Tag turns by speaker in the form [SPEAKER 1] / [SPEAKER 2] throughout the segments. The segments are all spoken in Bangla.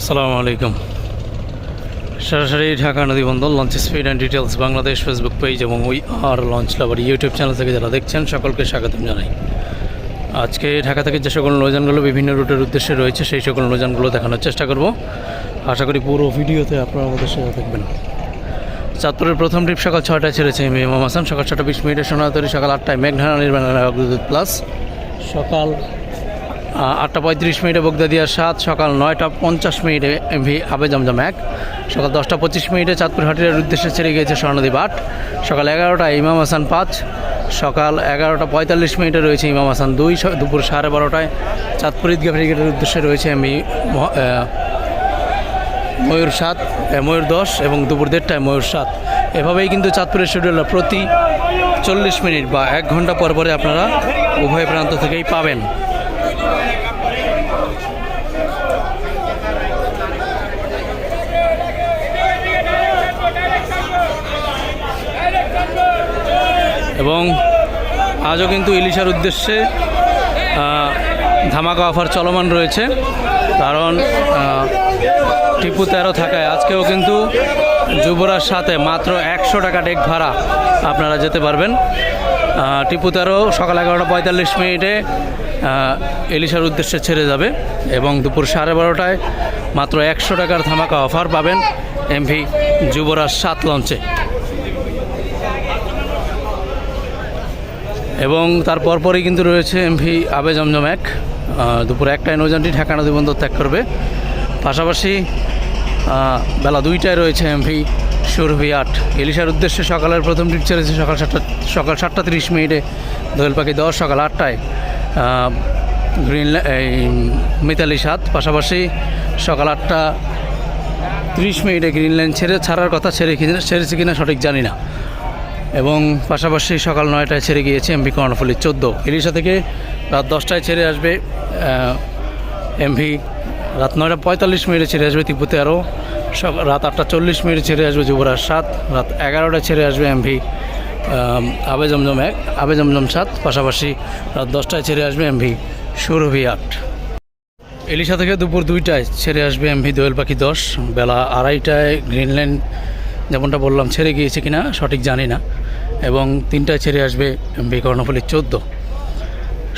[SPEAKER 1] আসসালামু আলাইকুম। সরাসরি ঢাকা নদী বন্দর launch speed and details Bangladesh Facebook page এবং we are launch lover YouTube channel থেকে যারা দেখছেন, সকলকে স্বাগতম জানাই। আজকে ঢাকা থেকে যে সকল নৌযানগুলো বিভিন্ন রুটের উদ্দেশ্যে রয়েছে, সেই সকল নৌযানগুলো দেখানোর চেষ্টা করব। আশা করি পুরো ভিডিওতে আপনারা আমাদের সাথে দেখবেন চাঁদপুরের প্রথম ট্রিপ সকাল ছয়টায় ছেড়েছে ইমাম হাসান। সকাল ছটা বিশ মিনিটে সোনাতরি সকাল আটটায় মেঘঢানা নির্মাণ অগ্রদূত প্লাস সকাল আটটা পঁয়ত্রিশ মিনিটে বগদাদিয়া সাত, সকাল নয়টা পঞ্চাশ মিনিটে এমভি আবে জমজম এক, সকাল দশটা পঁচিশ মিনিটে চাঁদপুর হাটির উদ্দেশ্যে ছেড়ে গিয়েছে স্বর্ণদ্বীপ আট, সকাল এগারোটায় ইমাম হাসান পাঁচ, সকাল এগারোটা পঁয়তাল্লিশ মিনিটে রয়েছে ইমাম হাসান দুই দুপুর সাড়ে বারোটায় চাঁদপুর ঈদগাহ ব্রিগেডের উদ্দেশ্যে রয়েছে মহ- ময়ূর সাত ময়ূর দশ এবং দুপুর দেড়টায় ময়ূর সাত। এভাবেই কিন্তু চাঁদপুরের শিডিউল প্রতি চল্লিশ মিনিট বা এক ঘণ্টা পর পরে আপনারা উভয় প্রান্ত থেকেই পাবেন। এবং আজও কিন্তু ইলিশার উদ্দেশ্যে ধামাকা অফার চলমান রয়েছে। কারণ টিপু তেরো থাকায় আজকেও কিন্তু যুবরাজ সাথে মাত্র একশো টাকা ডেক ভাড়া আপনারা যেতে পারবেন। টিপু তেরো সকাল এগারোটা পঁয়তাল্লিশ মিনিটে এলিশার উদ্দেশ্যে ছেড়ে যাবে এবং দুপুর সাড়ে বারোটায় মাত্র একশো টাকার ধামাকা অফার পাবেন এমভি যুবরাজ সাত লঞ্চে। এবং তার পরপরই কিন্তু রয়েছে এমভি আবে জমজম এক দুপুর একটায় নৌযানটি ঢাকা নদী বন্দর ত্যাগ করবে। পাশাপাশি বেলা দুইটায় রয়েছে এমভি সুরভি আট। ইলিশার উদ্দেশ্যে সকালের প্রথম ট্রিপ ছেড়েছে সকাল সাতটা সকাল সাতটা তিরিশ মিনিটে দোয়েল পাখি দশ, সকাল আটটায় গ্রিন এই, মিতালি সাত। পাশাপাশি সকাল আটটা তিরিশ মিনিটে গ্রিন লাইন ছেড়ে ছাড়ার কথা ছেড়ে ছেড়েছে কিনা সঠিক জানি না। এবং পাশাপাশি সকাল নয়টায় ছেড়ে গিয়েছে এমভি কর্ণফুলি চোদ্দ। ইলিশা থেকে রাত দশটায় ছেড়ে আসবে এমভি রাত নয়টা পঁয়তাল্লিশ মিনিটে ছেড়ে আসবে তেরো সকাল রাত আটটা চল্লিশ মিনিটে ছেড়ে আসবে যুবরাজ সাত, রাত এগারোটায় ছেড়ে আসবে এমভি আবে জমজম এক, আবে জমজম সাত, পাশাপাশি রাত দশটায় ছেড়ে আসবে এমভি সুরভি আট। এলিশা থেকে দুপুর দুইটায় ছেড়ে আসবে এমভি দোয়েল পাখি দশ, বেলা আড়াইটায় গ্রিনল্যান্ড, যেমনটা বললাম, ছেড়ে গিয়েছে কিনা সঠিক জানি না। এবং তিনটায় ছেড়ে আসবে এমভি কর্ণফুলি চোদ্দ।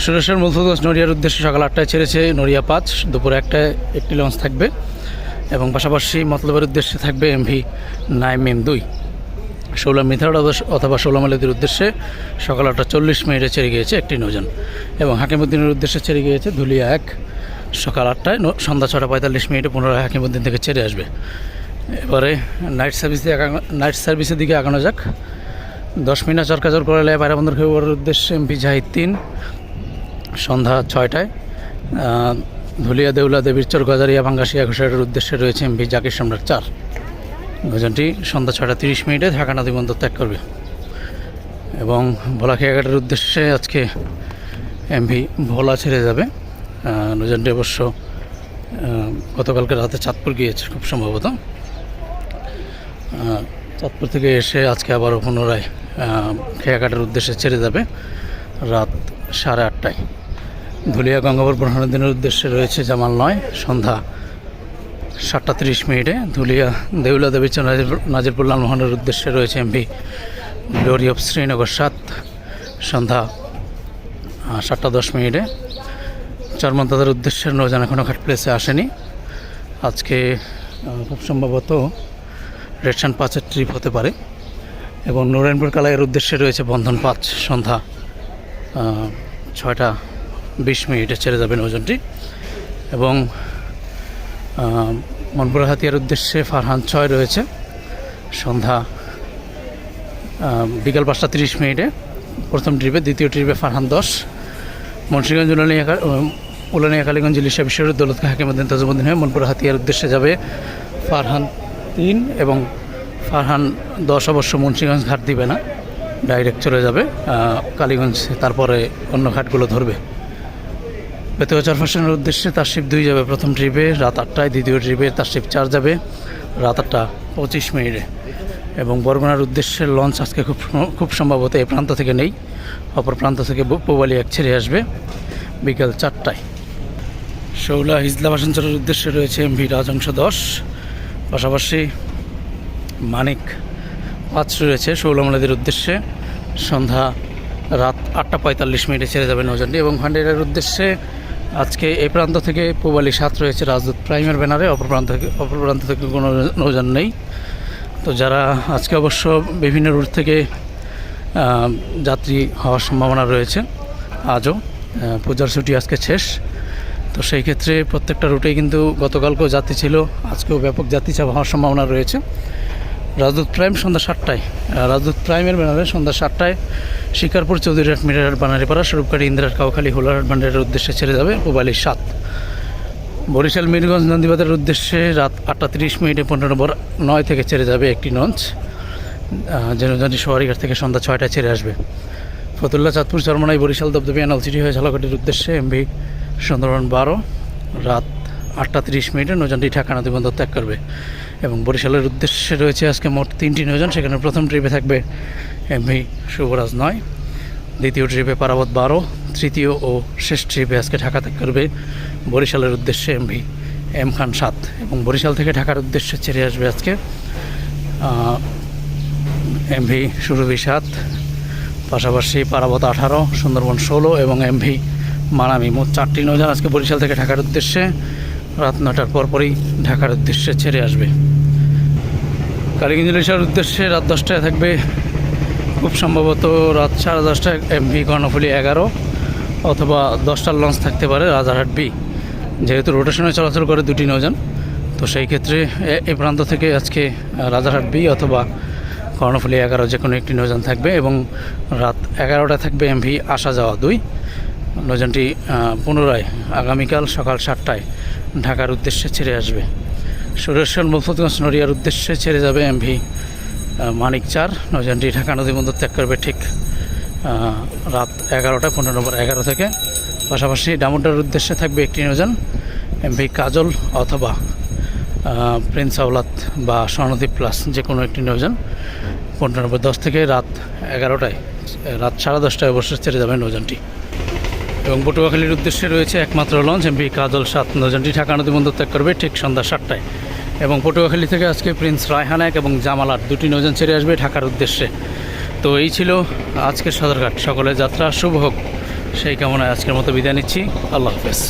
[SPEAKER 1] সুরেশ্বর মুলফুদোস নড়িয়ার উদ্দেশ্যে সকাল আটটায় ছেড়েছে নড়িয়া পাঁচ, দুপুর একটায় একটি লঞ্চ থাকবে এবং পাশাপাশি মতলবের উদ্দেশ্যে থাকবে এমভি নাইম এম দুই। ষোলো মিথাড অথবা ষোলো মালিদের উদ্দেশ্যে সকাল আটটা চল্লিশ মিনিটে ছেড়ে গিয়েছে একটি নৌযান এবং হাকিমুদ্দিনের উদ্দেশ্যে ছেড়ে গিয়েছে ধুলিয়া এক। সকাল আটটায় সন্ধ্যা ছটা পঁয়তাল্লিশ মিনিটে পুনরায় হাকিমুদ্দিন থেকে ছেড়ে আসবে। এবারে নাইট সার্ভিস নাইট সার্ভিসের দিকে আগানো যাক। দশ মিনিট চরকাচর করলে পায়রাবন্দর খেবার উদ্দেশ্যে এমপি জাহিদ তিন। সন্ধ্যা ছয়টায় ধুলিয়া দেউলা দেবীর চর গজারিয়া ভাঙ্গাসিয়া ঘোষারের উদ্দেশ্যে রয়েছে এমপি জাকির সম্রাট চার। নৌযানটি সন্ধ্যা ছটা তিরিশ মিনিটে ঢাকা নদী বন্দর ত্যাগ করবে। এবং ভোলাখিয়াঘাটের উদ্দেশ্যে আজকে এমভি ভোলা ছেড়ে যাবে। নজনটি অবশ্য গতকালকে রাতে চাঁদপুর গিয়েছে খুব সম্ভবত। চাঁদপুর থেকে এসে আজকে আবারও পুনরায় খেয়াঘাটের উদ্দেশ্যে ছেড়ে যাবে রাত সাড়ে আটটায়। ধুলিয়া গঙ্গাবর দিনের উদ্দেশ্যে রয়েছে জামাল নয়, সন্ধ্যা সাতটা তিরিশ মিনিটে। ধুলিয়া দেউলা দেবী নাজিরপুর লালমোহনের উদ্দেশ্যে রয়েছে এমভি গ্লোরি অফ শ্রীনগর সাত, সন্ধ্যা সাতটা দশ মিনিটে। চরমন্তাদের উদ্দেশ্যে নৌযান এখনও ঘাট প্লেসে আসেনি। আজকে খুব সম্ভবত রেডসান পাঁচের ট্রিপ হতে পারে। এবং নারায়ণপুর কালাইয়ের উদ্দেশ্যে রয়েছে বন্ধন পাঁচ, সন্ধ্যা ছয়টা বিশ মিনিটে ছেড়ে যাবেন ওজনটি। এবং মনপুরা হাতিয়ার উদ্দেশ্যে ফারহান ছয় রয়েছে। সন্ধ্যা বিকাল পাঁচটা তিরিশ মিনিটে। প্রথম ট্রিপে দ্বিতীয় ট্রিপে ফারহান দশ। মুন্সিগঞ্জ উলানিয়া কালীগঞ্জ ইলিশা বিশ্বের দৌলত হাকিমুদ্দিন তাজুমুদ্দিন হয়ে মনপুরা হাতিয়ার উদ্দেশ্যে যাবে ফারহান তিন এবং ফারহান দশ অবশ্য মুন্সিগঞ্জ ঘাট দিবে না ডাইরেক্ট চলে যাবে কালীগঞ্জ, তারপরে অন্য ঘাটগুলো ধরবে। পেতেও চারফাশনের উদ্দেশ্যে তার শিপ দুই যাবে প্রথম ট্রিপে, রাত আটটায় দ্বিতীয় ট্রিপে তার শিপ চার যাবে, রাত আটটা পঁচিশ মিনিটে। এবং বরগুনার উদ্দেশ্যে লঞ্চ আজকে খুব খুব সম্ভবত এই প্রান্ত থেকে নেই, অপর প্রান্ত থেকে পূবালি এক ছেড়ে আসবে বিকাল চারটায়। শৌলা হিজলা ভাষাঞ্চলের উদ্দেশ্যে রয়েছে এমভি রাজংশ দশ। পাশাপাশি মানিক পাঁচ রয়েছে শৌলামালাদের উদ্দেশ্যে। সন্ধ্যা রাত আটটা পঁয়তাল্লিশ মিনিটে ছেড়ে যাবে নৌযানটি এবং ভান্ডেরের উদ্দেশ্যে আজকে এই প্রান্ত থেকে পূবালি সাত রয়েছে, রাজদূত প্রাইমের ব্যানারে, অপর প্রান্ত থেকে অপর প্রান্ত থেকে কোনো নৌযান নেই। তো যারা আজকে অবশ্য বিভিন্ন রুট থেকে যাত্রী হওয়ার সম্ভাবনা রয়েছে, আজও পূজার ছুটি আজকে শেষ। তো সেই ক্ষেত্রে প্রত্যেকটা রুটেই কিন্তু গতকালকেও যাত্রী ছিল, আজকেও ব্যাপক যাত্রী চাপ হওয়ার সম্ভাবনা রয়েছে। রাজদূত প্রাইম সন্ধ্যা সাতটায়। রাজদূত প্রাইমের ব্যানারে সন্ধ্যা সাতটায় শিকারপুর চৌধুরীহাট মিরার বানারিপাড়া স্বরূপকারী ইন্দিরার কাউখালী হোলারহাট ভান্ডারের উদ্দেশ্যে ছেড়ে যাবে পুবালি সাত বরিশাল মিরগঞ্জ নন্দীবাজারের উদ্দেশ্যে রাত আটটা তিরিশ মিনিটে পনেরো নম্বর নয় থেকে ছেড়ে যাবে একটি লঞ্চ নৌযানটি সোয়ারিঘাট থেকে সন্ধ্যা ছয়টায় ছেড়ে আসবে। ফতুল্লা, চাঁদপুর, চরমনাই, বরিশাল দবদবিয়া নলচিটি হয়ে ঝালাকাটির উদ্দেশ্যে এমভি সুন্দরবন বারো, রাত আটটা তিরিশ মিনিটে নৌযানটি ঢাকা নদী বন্দর ত্যাগ করবে। এবং বরিশালের উদ্দেশ্যে রয়েছে আজকে মোট তিনটি নৌযান, সেখানে প্রথম ট্রিপে থাকবে এমভি শুভরাজ নয়। দ্বিতীয় ট্রিপে পারাবত বারো, তৃতীয় ও শেষ ট্রিপে আজকে ঢাকা ত্যাগ করবে বরিশালের উদ্দেশ্যে এমভি এম খান সাত। এবং বরিশাল থেকে ঢাকার উদ্দেশ্যে ছেড়ে আসবে আজকে এমভি সুরভি সাত। পাশাপাশি পারাবত আঠারো, সুন্দরবন ষোলো এবং এমভি মানামি। মোট চারটি নৌযান আজকে বরিশাল থেকে ঢাকার উদ্দেশ্যে। রাত নটার পরপরই ঢাকার উদ্দেশ্যে ছেড়ে আসবে। কালীগঞ্জ উদ্দেশ্যে রাত দশটায় থাকবে। খুব সম্ভবত রাত সাড়ে দশটায় এমভি কর্ণফুলি এগারো অথবা দশটার লঞ্চ থাকতে পারে রাজারহাট বি। যেহেতু রোটেশনে চলাচল করে দুটি নৌযান, তো সেই ক্ষেত্রে এ- প্রান্ত থেকে আজকে রাজারহাট বি অথবা কর্ণফুলি এগারো যে কোনো একটি নৌযান থাকবে এবং রাত এগারোটা থাকবে এমভি আসা যাওয়া দুই। নৌযানটি পুনরায় আগামীকাল সকাল সাতটায় ঢাকার উদ্দেশ্যে ছেড়ে আসবে। সুরেশ্বর মুফতগঞ্জ নড়িয়ার উদ্দেশ্যে ছেড়ে যাবে এমভি মানিক চার। নৌযানটি ঢাকা নদী বন্দর ত্যাগ করবে ঠিক রাত এগারোটা, পনেরো নম্বর এগারো থেকে। পাশাপাশি ডামুডার উদ্দেশ্যে থাকবে একটি নৌযান, এমভি কাজল অথবা প্রিন্স আওলাদ বা স্বর্ণদ্বীপ প্লাস যে কোনো একটি নৌযান। পনেরো নম্বর দশ থেকে রাত এগারোটায়, রাত সাড়ে দশটায় অবশ্যই ছেড়ে যাবে নৌযানটি। এবং পটুয়াখালীর উদ্দেশ্যে রয়েছে একমাত্র লঞ্চ, এমপি কাজল সাত নজনটি ঢাকা নদী বন্দর ত্যাগ করবে ঠিক সন্ধ্যা সাতটায়। এবং পটুয়াখালী থেকে আজকে প্রিন্স রায়হান এক এবং জামালার দুটি নজন ছেড়ে আসবে ঢাকার উদ্দেশ্যে। তো এই ছিল আজকের সদরঘাট। সকলের যাত্রা শুভ হোক। সেই কামনায় আজকের মতো বিদায় নিচ্ছি। আল্লাহ হাফেজ।